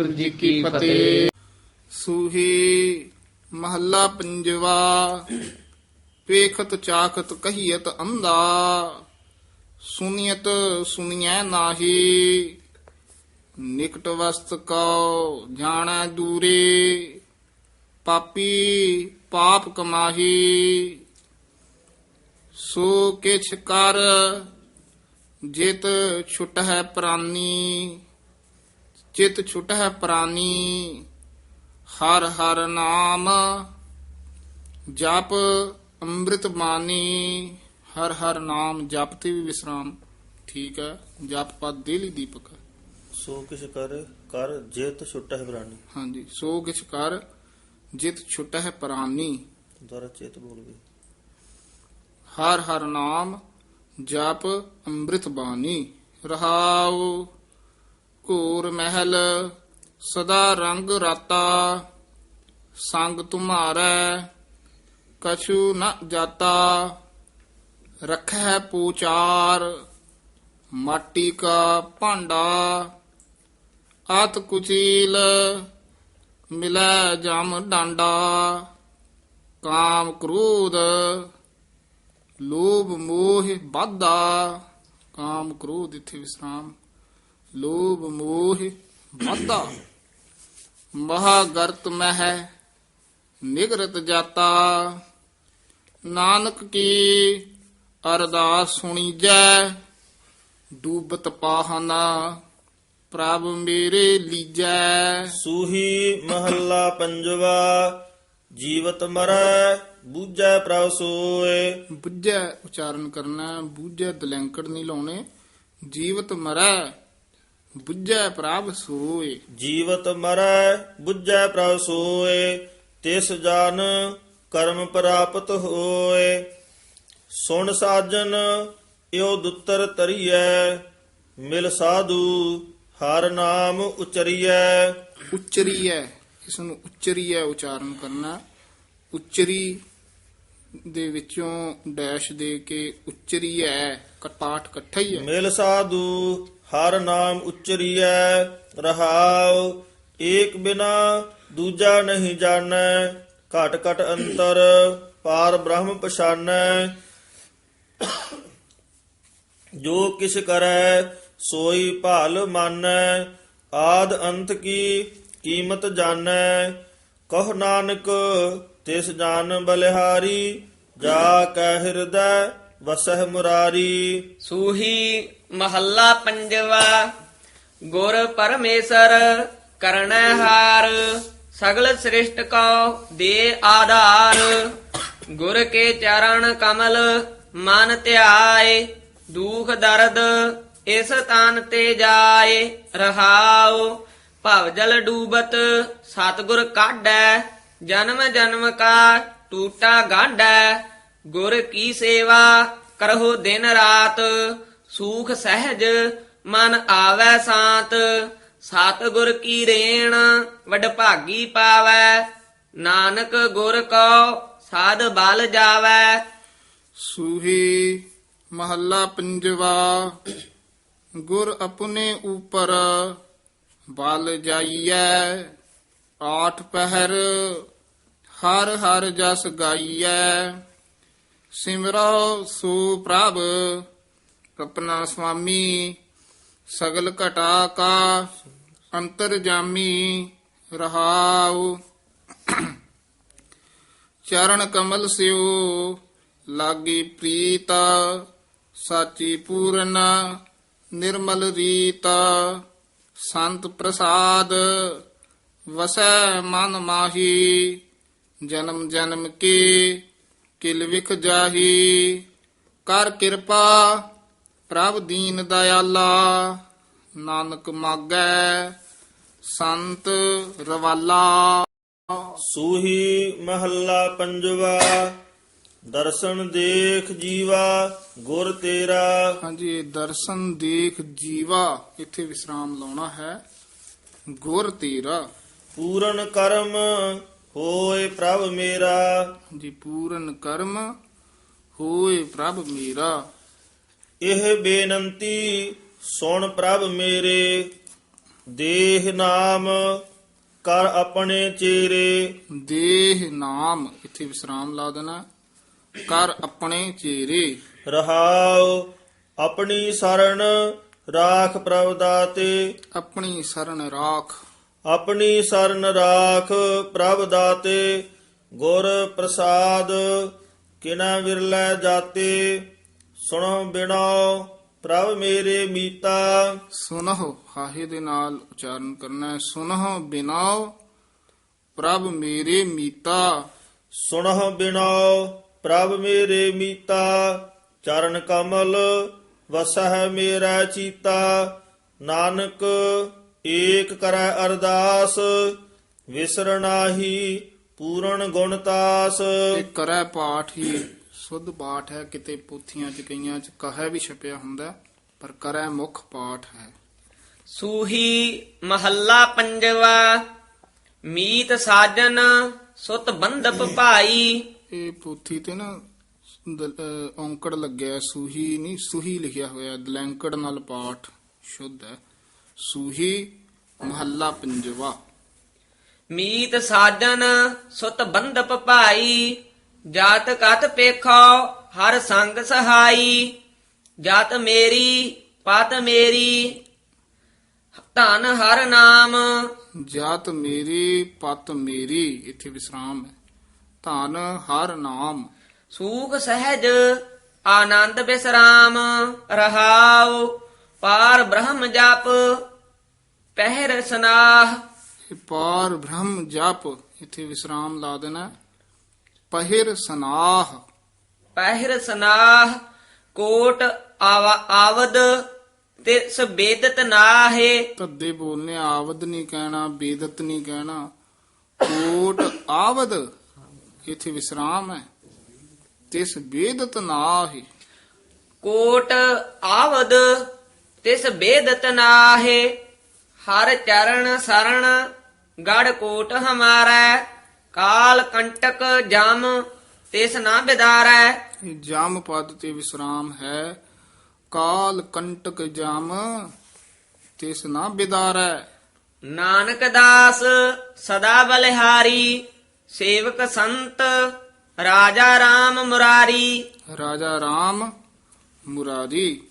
ਵਾਹਿਗੁਰੂ ਜੀ ਕੀ ਫਤਿਹ। ਸੂਹੀ ਮਹੱਲਾ ਪੰਜਵਾ ਵੇਖਤ ਚਾਖਤ ਕਹੀਤ ਅੰਦਾ ਸੁਨੀਅਤ ਸੁਣੀਐ ਨਾਹੀ ਨਿਕਟ ਵਸਤ ਕਉ ਜਾਣੈ ਦੂਰੇ ਪਾਪੀ ਪਾਪ ਕਮਾਹੀ। ਸੋ ਕਿਛ ਕਰ ਜਿਤ ਛੁਟ ਹੈ ਪ੍ਰਾਨੀ ਚਿਤ ਛੁਟ ਹੈ ਪ੍ਰਾਨੀ ਹਰ ਹਰ ਨਾਮ ਜਪ ਅੰਮ੍ਰਿਤ ਬਾਣੀ ਹਰ ਹਰ ਨਾਮ ਜਪ ਤੇ ਵੀ ਵਿਸਰਾਮ ਠੀਕ ਹੈ ਜਪ ਪਦ ਦੇਲੀ ਦੀਪਕ ਸੋ ਕਿਛ ਕਰ ਕਰ ਜੇਤ ਛੁੱਟਾ ਹੈ ਪ੍ਰਾਨੀ। ਹਾਂਜੀ ਸੋ ਕਿਛ ਕਰ ਜਿਤ ਛੁਟ ਹੈ ਪ੍ਰਾਨੀ। ਦੁਆਰਾ ਚੇਤ ਬੋਲ ਗਏ ਹਰ ਹਰ ਨਾਮ ਜਪ ਅੰਮ੍ਰਿਤ ਬਾਣੀ ਰਹਾਉ ਘੂਰ ਮਹਿਲ, ਸਦਾ ਰੰਗ ਰਾਤਾ, ਸੰਗ ਤੁਮਾਰੈ ਕਛੂ ਨ ਜਾਤਾ ਰਖੈ ਪੂਚਾਰ, ਮਾਟੀ ਕਾ ਭਾਂਡਾ, ਆਤ ਕੁਚੀਲ ਮਿਲੈ ਜਮ ਡਾਂਡਾ, ਕਾਮ ਕ੍ਰੋਧ, ਲੋਭ ਮੋਹ ਬਾਧਾ ਕਾਮ ਕ੍ਰੋਧ ਇਥੇ ਵਿਸਰਾਮ। ਲੋਭ ਮੋਹ ਬਾਧਾ ਮਹਾਗਰਤ ਮਹਿ ਨਿਗਰਤ ਜਾਤਾ। ਨਾਨਕ ਕੀ ਅਰਦਾਸ ਸੁਣੀ ਜੈ ਡੂਬਤ ਪਾਹਨਾ ਪ੍ਰਭ ਮੇਰੇ ਲੀਜੈ। ਸੂਹੀ ਮਹੱਲਾ ਪੰਜਵਾ ਜੀਵਤ ਮਰੈ ਬੂਝੈ ਪ੍ਰਭ ਸੋਏ। ਬੁੱਝੈ ਉਚਾਰਨ ਕਰਨਾ ਬੁੱਝੈ ਦਲੈਂਕੜ ਨਹੀਂ ਲਾਉਣੇ। ਜੀਵਤ ਮਰੈ ਬੁੱਝੈ ਪ੍ਰਭ ਸੋਏ। ਜੀਵਤ ਮਰੈ ਬੁਝੈ ਪ੍ਰਭ ਸੋਏ ਤਿਸ ਜਨ ਕਰਮ ਪ੍ਰਾਪਤ ਹੋਏ। ਸੁਣ ਸਾਜਨ ਇਉ ਦੁੱਤਰ ਤਰੀਐ ਮਿਲ ਸਾਧੂ ਹਰ ਨਾਮ ਉਚਰੀਐ। ਉਚਰੀ ਹੈ ਇਸ ਨੂੰ ਉਚਰੀ ਹੈ ਉਚਾਰਨ ਕਰਨਾ। ਉਚਰੀ ਦੇ ਵਿੱਚੋਂ ਡੈਸ਼ ਦੇ ਕੇ ਉਚਰੀ ਹੈ ਕਟਾਟ ਇਕੱਠਾ ਹੀ ਹੈ। ਮਿਲ ਸਾਧੂ ਹਰ ਨਾਮ ਉਚਰੀਐ, ਰਹਾਉ, ਏਕ ਬਿਨਾ ਦੂਜਾ ਨਹੀਂ ਜਾਣੈ, ਘਟ ਘਟ ਅੰਤਰ ਪਾਰ ਬ੍ਰਹਮ ਪਛਾਨੈ। ਜੋ ਕਿਛ ਕਰੈ, ਸੋਈ ਭਾਲ ਮਾਨੈ, ਆਦ ਅੰਤ ਕੀ ਕੀਮਤ ਜਾਣੈ। ਕਹ ਨਾਨਕ, ਤਿਸ ਜਾਨ ਬਲਿਹਾਰੀ, ਜਾ ਕੈ ਹਿਰਦੈ ਵਸਹਿ ਮੁਰਾਰੀ। ਸੂਹੀ ਮਹੱਲਾ ਪੰਜਵਾ, ਗੁਰ ਪਰਮੇਸ਼ਰ ਕਰਣੈ ਹਾਰ, ਸਗਲ ਸ੍ਰਿਸ਼ਟ ਕੋ ਦੇ ਆਧਾਰ। ਗੁਰ ਕੇ ਚਰਨ ਕਮਲ ਮਨ ਧਿਆਏ, ਦੁਖ ਦਰਦ ਇਸ ਤਨ ਤੇ ਜਾਏ, ਰਹਾਉ। ਭਵ ਜਲ ਡੂਬਤ ਸਤਗੁਰ ਕਾਢੈ, ਜਨਮ ਜਨਮ ਕਾ ਟੂਟਾ ਗਾਢੈ। ਗੁਰ ਕੀ ਸੇਵਾ ਕਰਹੁ ਦਿਨ ਰਾਤ, ਸੂਖ ਸਹਿਜ ਮਨ ਆਵੈ ਸਾਤ। ਸਤਿਗੁਰ ਕੀ ਰੇਣ ਵਡ ਭਾਗੀ ਪਾਵੈ, ਨਾਨਕ ਗੁਰ ਕੋ ਸਾਧ ਬਲ ਜਾਵੈ। ਸੂਹੀ ਮਹੱਲਾ ਪੰਜਵਾ, ਗੁਰ ਆਪਣੇ ਉਪਰ ਬਲ ਜਾਈਐ। ਆਠ ਪਹਿਰ ਹਰ ਹਰ ਜਸ ਗਾਈਐ। ਸਿਮਰੋ ਸੋ ਪ੍ਰਭ ਆਪਣਾ ਸੁਆਮੀ ਸਗਲ ਘਟਾ ਕਾ, ਅੰਤਰ ਰਹਾਉ। ਚਰਨ ਕਮਲ ਸਿਓ ਲਾਗੀ ਪ੍ਰੀਤ, ਸਾਚੀ ਪੂਰਨ, ਨਿਰਮਲ ਰੀਤ। ਸੰਤ ਪ੍ਰਸਾਦ, ਵਸੈ ਮਨ ਮਾਹੀ, ਜਨਮ ਜਨਮ ਕੀ। ਕਿਲ ਵਿਖ ਜਾਹੀ ਕਰ ਕਿਰਪਾ ਪ੍ਰਭ ਦੀਨ ਦਇਆਲਾ। ਨਾਨਕ ਮਾਗੈ ਸੰਤ ਰਵਾਲਾ। ਸੂਹੀ ਮਹੱਲਾ ਪੰਜਵਾ ਦਰਸ਼ਨ ਦੇਖ ਜੀਵਾ ਗੁਰ ਤੇਰਾ। ਹਾਂਜੀ ਇਹ ਦਰਸ਼ਨ ਦੇਖ ਜੀਵਾ ਇੱਥੇ ਵਿਸਰਾਮ ਲਾਉਣਾ ਹੈ। ਗੁਰ ਤੇਰਾ। ਪੂਰਨ ਕਰਮ ਹੋਏ ਪ੍ਰਭ ਮੇਰਾ। ਜੀ ਪੂਰਨ ਕਰਮ ਹੋਏ ਪ੍ਰਭ ਮੇਰਾ। ਇਹ ਬੇਨੰਤੀ ਸੁਣ ਪ੍ਰਭ ਮੇਰੇ। ਦੇਹ ਨਾਮ ਕਰ ਆਪਣੇ ਚੇਰੇ। ਦੇਹ ਨਾਮ ਇੱਥੇ ਵਿਸਰਾਮ ਲਾ ਦੇਣਾ। ਕਰ ਆਪਣੇ ਚੇਰੇ। ਰਹਾਉ ਆਪਣੀ ਸਰਣ ਰਾਖ ਪ੍ਰਭ ਦਾਤੇ। ਆਪਣੀ ਸਰਣ ਰਾਖ ਆਪਣੀ ਸਰਨ ਰਾਖ ਪ੍ਰਭ ਦਾਤੇ ਗੁਰ ਪ੍ਰਸਾਦ ਕਿਨਾ ਵਿਰਲੇ ਜਾਤੇ ਸੁਣੋ ਬਿਨੋ ਪ੍ਰਭ ਮੇਰੇ ਮੀਤਾ। ਸੁਨਹੁ ਹਾਹੇ ਦੇ ਨਾਲ ਉਚਾਰਨ ਕਰਨਾ ਹੈ। ਸੁਨਹੁ ਬਿਨਾਉ ਪ੍ਰਭ ਮੇਰੇ ਮੀਤਾ। ਸੁਣੋ ਬਿਨੋ ਪ੍ਰਭ ਮੇਰੇ ਮੀਤਾ। ਚਰਨ ਕਮਲ ਵਸਹਿ ਮੇਰਾ ਚੀਤਾ। ਨਾਨਕ ਏਕ ਕਰੈ ਅਰਦਾਸ ਵਿਸਰਨਾਹੀ ਪੂਰਨ ਗੁਣਤਾਸ ਇਹ ਕਰੈ ਪਾਠ ਹੀ ਸੁਧ ਪਾਠ ਹੈ ਕਿਤੇ ਪੋਥੀਆਂ ਚ ਕਈਆਂ ਚ ਕਹੈ ਵੀ ਛਪਿਆ ਹੁੰਦਾ ਪਰ ਕਰੈ ਮੁੱਖ ਪਾਠ ਹੈ। ਸੂਹੀ ਮਹੱਲਾ ਪੰਜਵਾ ਮੀਤ ਸਾਜਨ ਸੁਤ ਬੰਧਪ ਭਾਈ। ਇਹ ਪੋਥੀ ਤੇ ਨਾ ਦ- ਅਹ ਔਂਕੜ ਲੱਗਿਆ ਹੈ, ਸੂਹੀ ਨਹੀਂ ਸੂਹੀ ਲਿਖਿਆ ਹੋਇਆ ਦਲੈਂਕੜ ਨਾਲ ਪਾਠ ਸ਼ੁੱਧ ਹੈ। ਸੂਹੀ ਮਹੱਲਾ ਪੰਜਵਾ। ਮੀਤ ਸਾਜਨ ਸੁਤ ਬੰਧਪ ਭਾਈ ਜਾਤ ਕਤ ਪੇਖੋ ਹਰ ਸੰਗ ਸਹਾਈ। ਜਾਤ ਮੇਰੀ ਪਤ ਮੇਰੀ ਧਨ ਹਰ ਨਾਮ। ਜਾਤ ਮੇਰੀ ਪਤ ਮੇਰੀ ਇੱਥੇ ਵਿਸਰਾਮ ਹੈ। ਧਨ ਹਰ ਨਾਮ। ਸੂਖ ਸਹਿਜ ਆਨੰਦ ਬਿਸਰਾਮ। ਰਹਾਉ ਪਾਰ ਬ੍ਰਹਮ ਜਪ ਪਹਿਰ ਸਨਾਹ। ਪਾਰ ਬ੍ਰਹਮ ਜਪ ਇੱਥੇ ਵਿਸਰਾਮ ਲਾ ਦੇਣਾ। ਪਹਿਰ ਸਨਾਹ। ਪਹਿਰ ਸਨਾਹ ਕੋਟ ਆਵਾ- ਆਵਦ ਤੇ ਸਬੇਦਤ ਨਾਹੇ। ਤੱਦੇ ਬੋਲਨੇ ਆਵਦ ਨਹੀਂ ਕਹਿਣਾ ਬੇਦਤ ਨਹੀਂ ਕਹਿਣਾ। ਕੋਟ ਆਵਦ ਇੱਥੇ ਵਿਸਰਾਮ ਹੈ। ਤਿਸ ਬੇਦਤ ਨਾਹੀ। ਕੋਟ ਆਵਦ ਤਿਸ ਬੇਦਤ ਨਾਹੇ। ਹਰ ਚਰਨ ਸਰਣ ਗੜ ਕੋਟ ਹਮਾਰਾ ਕਾਲ ਕੰਟਕ ਜਮ ਤਿਸ ਨਾ ਬਿਦਾਰੈ। ਜਮ ਪਦ ਤੇ ਵਿਸਰਾਮ ਹੈ। ਕਾਲ ਕੰਟਕ ਜਮ ਤਿਸ ਨਾ ਬਿਦਾਰੈ। ਨਾਨਕ ਦਾਸ ਸਦਾ ਬਲਿਹਾਰੀ ਸੇਵਕ ਸੰਤ ਰਾਜਾ RAM ਮੁਰਾਰੀ। ਰਾਜਾ ਰਾਮ ਮੁਰਾਰੀ।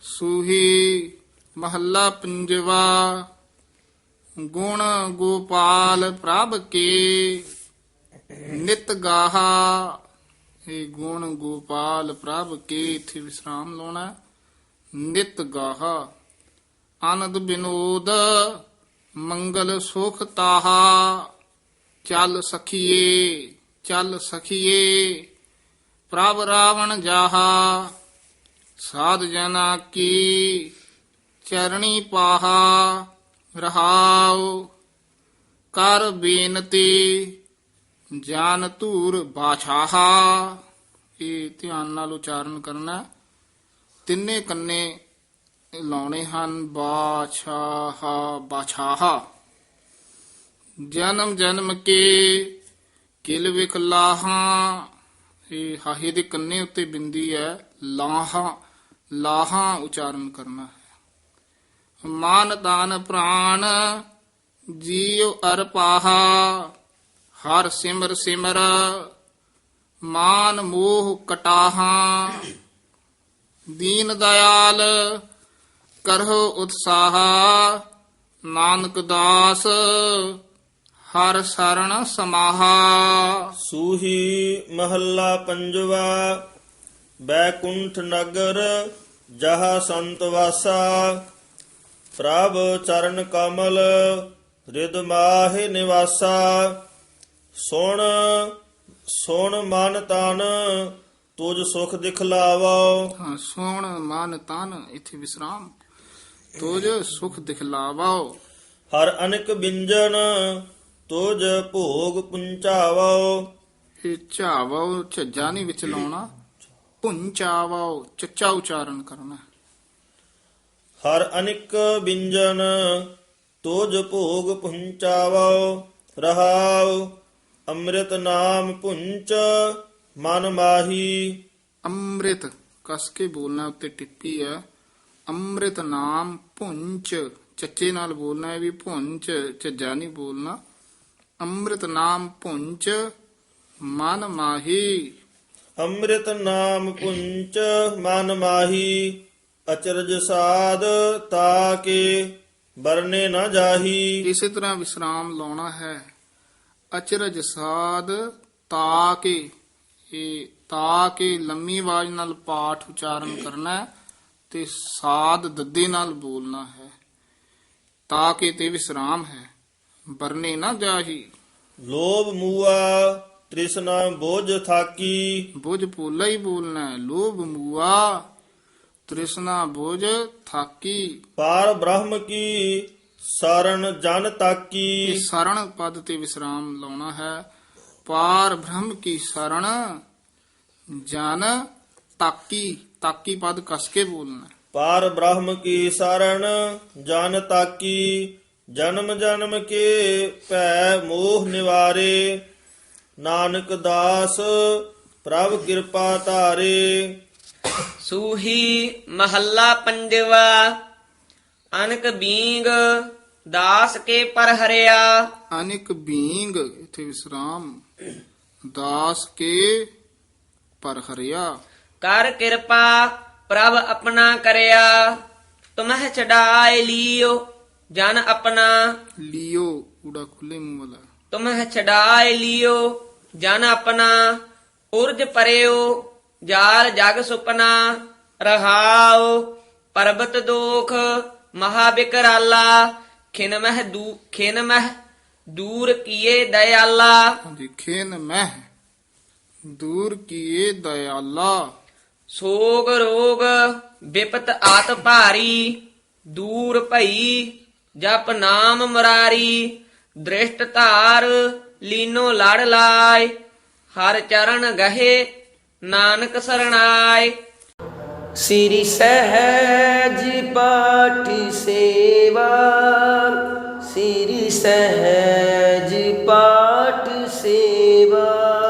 ਸੂਹੀ ਮਹੱਲਾ ਪੰਜਵਾ, ਗੁਣ ਗੋਪਾਲ ਪ੍ਰਭ ਕੇ ਨਿਤ ਗਾਹਾ। ਇਹ ਗੁਣ ਗੋਪਾਲ ਪ੍ਰਭ ਕੇ, ਇਥੇ ਵਿਸਰਾਮ ਲਾਉਣਾ ਨਿਤ ਗਾਹਾ, ਆਨੰਦ ਬਿਨੋਦ, ਮੰਗਲ ਸੁਖ ਤਾਹਾ। ਚੱਲ ਸਖੀਏ ਚੱਲ ਸਖੀਏ, ਪ੍ਰਭ ਰਾਵਣ ਜਾਹਾ। ਸਾਧ ਜਨਾ ਕੀ ਚਰਣੀ ਪਾਹਾ, ਰਹਾਉ। ਕਰ ਬੇਨਤੀ, ਜਾਨ ਧੂਰ ਬਾਛਾਹਾ। ਇਹ ਧਿਆਨ ਨਾਲ ਉਚਾਰਨ ਕਰਨਾ। ਤਿੰਨੇ ਕੰਨੇ ਲਾਉਣੇ ਹਨ, ਬਾਛਾਹਾ ਬਾਛਾਹਾ। ਜਨਮ ਜਨਮ ਕੇ ਕਿਲ ਵਿਖ ਲਾਹਾਂ। ਇਹ ਹਾਹੇ ਦੇ ਕੰਨੇ ਉੱਤੇ ਬਿੰਦੀ ਹੈ, ਲਾਹਾਂ ਲਾਹਾਂ ਉਚਾਰਨ ਕਰਨਾ। ਮਾਨ ਦਾਨ ਪ੍ਰਾਣ ਜੀਵ ਅਰ ਹਰ ਸਿਮਰ ਸਿਮਰ, ਮਾਨ ਮੋਹ ਕਟਾਹਾਂ, ਦੀਨ ਦਇਆਲ, ਕਰਹੁ ਉਤਸਾਹ, ਨਾਨਕ ਦਾਸ, ਹਰ ਸਰਣ ਸਮਾਹਾ। ਸੂਹੀ ਮਹੱਲਾ ਪੰਜਵਾ, ਬੈਕੁੰਠ ਨਗਰ, ਜਹਾ ਸੰਤ ਵਾਸਾ ਪ੍ਰਭ ਚਰਨ ਕਮਲ ਰਿਦ ਮਾਹਿ ਨਿਵਾਸਾ। ਸੁਣ ਸੁਣ ਮਨ ਤਨ ਤੁਝ ਸੁਖ ਦਿਖਲਾਵੋ। ਹਾਂ ਸੋਣ ਮਨ ਤਨ ਇਥੇ ਵਿਸਰਾਮ। ਤੋਜ ਸੁਖ ਦਿਖਲਾਵਾਓ ਹਰ ਅਨਕ ਬਿੰਜਨ ਤੁਝ ਭੋਗ ਪੁੰਚਾਵੋ। ਇਹ ਝਾਵਾਓ ਝੱਜਾ ਨਹੀਂ ਵਿੱਚ ਲਾਉਣਾ। ਪੁੰਚਾਵਾਓ ਚੱਚਾ ਉਚਾਰਨ ਕਰਨਾ। ਹਰ ਅਨਿਕ ਬਿੰਜਨ ਤੋਜ ਭੋਗ ਪੁੰਚਾਵੋ ਰਹਾਉ ਅੰਮ੍ਰਿਤ ਨਾਮ ਪੁੰਚ ਮਨ ਮਾਹੀ। ਅੰਮ੍ਰਿਤ ਕਸ ਕੇ ਬੋਲਣਾ ਉੱਤੇ ਟਿੱਪੀ ਹੈ ਅੰਮ੍ਰਿਤ ਨਾਮ ਪੁੰਚ ਚੱਚੇ ਨਾਲ ਬੋਲਣਾ ਹੈ ਵੀ ਭੁੰਚ ਝੱਜਾ ਨਹੀਂ ਬੋਲਣਾ। ਅੰਮ੍ਰਿਤ ਨਾਮ ਭੁੰਚ ਮਨ ਮਾਹੀ। ਅੰਮ੍ਰਿਤ ਨਾਮ ਪੁੰਚ ਮਨ ਮਾਹੀ। ਅਚਰਜ ਸਾਧ ਤਾਕੇ ਬਰਨੇ ਨਾ ਜਾਹੀ। ਇਸੇ ਤਰ੍ਹਾਂ ਵਿਸਰਾਮ ਲਾਉਣਾ ਹੈ। ਅਚਰਜ ਸਾਧ ਤਾ ਕੇ ਇਹ ਤਾ ਕੇ ਲੰਮੀ ਆਵਾਜ਼ ਨਾਲ ਪਾਠ ਉਚਾਰਨ ਕਰਨਾ ਹੈ ਤੇ ਸਾਧ ਦੱਦੇ ਨਾਲ ਬੋਲਣਾ ਹੈ। ਤਾ ਕੇ ਤੇ ਵਿਸਰਾਮ ਹੈ। ਬਰਨੇ ਨਾ ਜਾਹੀ। ਲੋਭ ਮੂਆ ਤ੍ਰਿਸ਼ਨਾ ਬੋਝ ਥਾਕੀ। ਬੁਝ ਪੋਲਾ ਹੀ ਬੋਲਣਾ ਹੈ। ਲੋਭ ਮੂਆ ਤ੍ਰਿਸ਼ਨਾ ਬੁਝ ਥਾਕੀ। ਪਾਰ ਬ੍ਰਹਮ ਕੀ ਸਰਣ ਜਨ ਇਹ ਤਾਕੀ ਸਰਣ ਪਦ ਤੇ ਵਿਸਰਾਮ ਲਾਉਣਾ ਹੈ। ਪਾਰ ਬ੍ਰਹਮ ਕੀ ਸਰਣ ਜਨ ਤਾਕੀ। ਤਾਕੀ ਪਦ ਕਸ ਕੇ ਬੋਲਣਾ। ਪਾਰ ਬ੍ਰਹਮ ਕੀ ਸਰਣ ਜਨ ਤਾਕੀ। ਜਨਮ ਜਨਮ ਕੇ ਭੈ ਮੋਹ ਨਿਵਾਰੇ। ਨਾਨਕ ਦਾਸ ਪ੍ਰਭ ਕਿਰਪਾ ਧਾਰੇ। ਸੂਹੀ ਮਹੱਲਾ ਪੰਜਵਾ ਅਨਕ ਬੀਂਗ ਦਾਸ ਕੇ ਪਰ ਹਰਿਆ। ਅਨਿਕ ਬੀਂਗ ਇਥੇ ਵਿਸਰਾਮ ਦਾਸ ਕੇ ਪਰ ਹਰਿਆ। ਕਰ ਕਿਰਪਾ ਪ੍ਰਭ ਆਪਣਾ ਕਰਿਆ। ਤੁਮਹਿ ਛਡਾਇ ਲਿਓ ਜਨ ਆਪਣਾ। ਲਿਓ ਊੜਾ ਖੁੱਲੇ ਮੂੰਹ ਵਾਲਾ। ਤੁਮਹਿ ਛਡਾਇ ਲਿਓ ਜਨ ਆਪਣਾ। ਉਰਜ ਪਰਿਓ ਜਾਲ ਜਗ ਸੁਪਨਾ ਰਹਾਉ ਪਰਬਤ ਦੋਖ ਮਹਾ ਬਿਕਰਾਲਾ ਖਿਨ ਮਹਿ ਦੂ ਖਿਨ ਮਹਿ ਦੂਰ ਕੀਏ ਦਇਆਲਾ। ਨ ਮਹਿ ਦੂਰ ਕੀਏ ਦਇਆਲਾ। ਸੋਗ ਰੋਗ ਵਿਪਤ ਆਤ ਭਾਰੀ ਦੂਰ ਭਈ ਜਪ ਨਾਮ ਮੁਰਾਰੀ ਦ੍ਰਿਸ਼ਟ ਧਾਰ ਲੀਨੋ ਲੜ ਲਾਇ ਹਰ ਚਰਨ ਗਹੇ ਨਾਨਕ ਸਰਣਾਏ। ਸ੍ਰੀ ਸਹਿਜ ਪਾਠੀ ਸੇਵਾ ਸ੍ਰੀ ਸਹਿਜ ਪਾਠ ਸੇਵਾ।